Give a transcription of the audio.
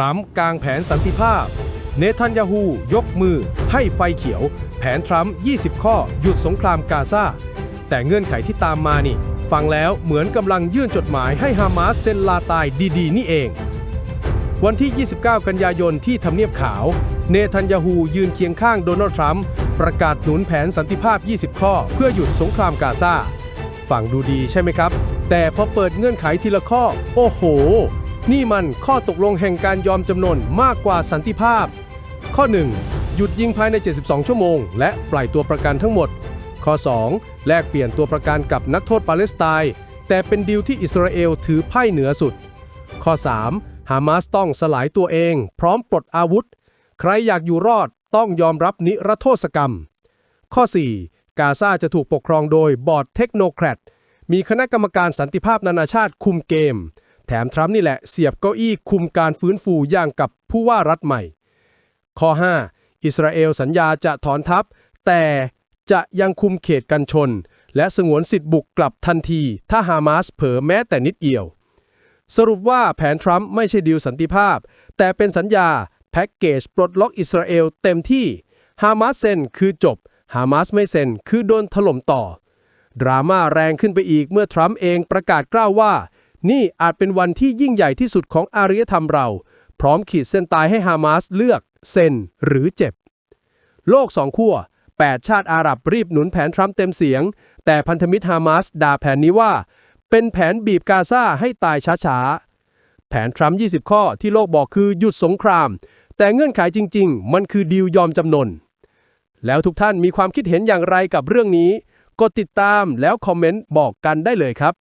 รัมป์กางแผนสันติภาพ เนทันยาฮูยกมือ ให้ไฟเขียว แผนทรัมป์ 20 ข้อ หยุดสงครามกาซา แต่เงื่อนไขที่ตามมานี่ ฟังแล้วเหมือนกำลังยื่นจดหมายให้ฮามาสเซ็นลาตายดีๆ นี่เอง วันที่ 29 กันยายนที่ทำเนียบขาว เนทันยาฮูยืนเคียงข้างโดนัลด์ทรัมป์ประกาศหนุนแผนสันติภาพ 20 ข้อ เพื่อหยุดสงครามกาซาฟังดูดีใช่ไหมครับ แต่พอเปิดเงื่อนไขทีละข้อ โอ้โห นี่มันข้อตกลงแห่งการยอมจำนนมากกว่าสันติภาพ ข้อ 1 หยุดยิงภายใน 72 ชั่วโมง และปล่อยตัวประกันทั้งหมด ข้อ 2 แลกเปลี่ยนตัวประกันกับนักโทษปาเลสไตน์แต่เป็นดีลที่อิสราเอลถือไพ่เหนือสุด ข้อ 3 ฮามาสต้องสลายตัวเอง พร้อมปลดอาวุธ ใครอยากอยู่รอดต้องยอมรับนิรโทษกรรม ข้อ 4 กาซาจะถูกปกครองโดยบอร์ดเทคโนแครตมีคณะกรรมการสันติภาพนานาชาติคุมเกม แถมทรัมป์นี่แหละเสียบเก้าอี้คุมการฟื้นฟูอย่างกับผู้ว่ารัฐใหม่ ข้อ 5 อิสราเอลสัญญาจะถอนทัพ แต่จะยังคุมเขตกันชน และสงวนสิทธิ์บุกกลับทันที ถ้าฮามาสเผลอแม้แต่นิดเดียว สรุปว่าแผนทรัมป์ไม่ใช่ดีลสันติภาพ แต่เป็นสัญญาแพ็กเกจปลดล็อกอิสราเอลเต็มที่ฮามาสเซ็นคือจบฮามาสไม่เซ็นคือโดนถล่มต่อ ดราม่าแรงขึ้นไปอีกเมื่อทรัมป์เองประกาศกล้าวว่า นี่อาจเป็นวันที่ยิ่งใหญ่ที่สุดของอารยธรรมเรา พร้อมขีดเส้นตายให้ฮามาสเลือก เซ็น หรือเจ็บ โลกสองขั้ว 8 ชาติอาหรับรีบหนุนแผนทรัมป์เต็มเสียง แต่พันธมิตรฮามาสด่าแผนนี้ว่า เป็นแผนบีบกาซาให้ตายช้าๆ แผนทรัมป์20 ข้อที่โลกบอกคือหยุดสงคราม แต่เงื่อนไขจริง ๆ มันคือดีลยอมจำนน แล้วทุกท่านมีความคิดเห็นอย่างไรกับเรื่องนี้ กดติดตามแล้วคอมเมนต์บอกกันได้เลยครับ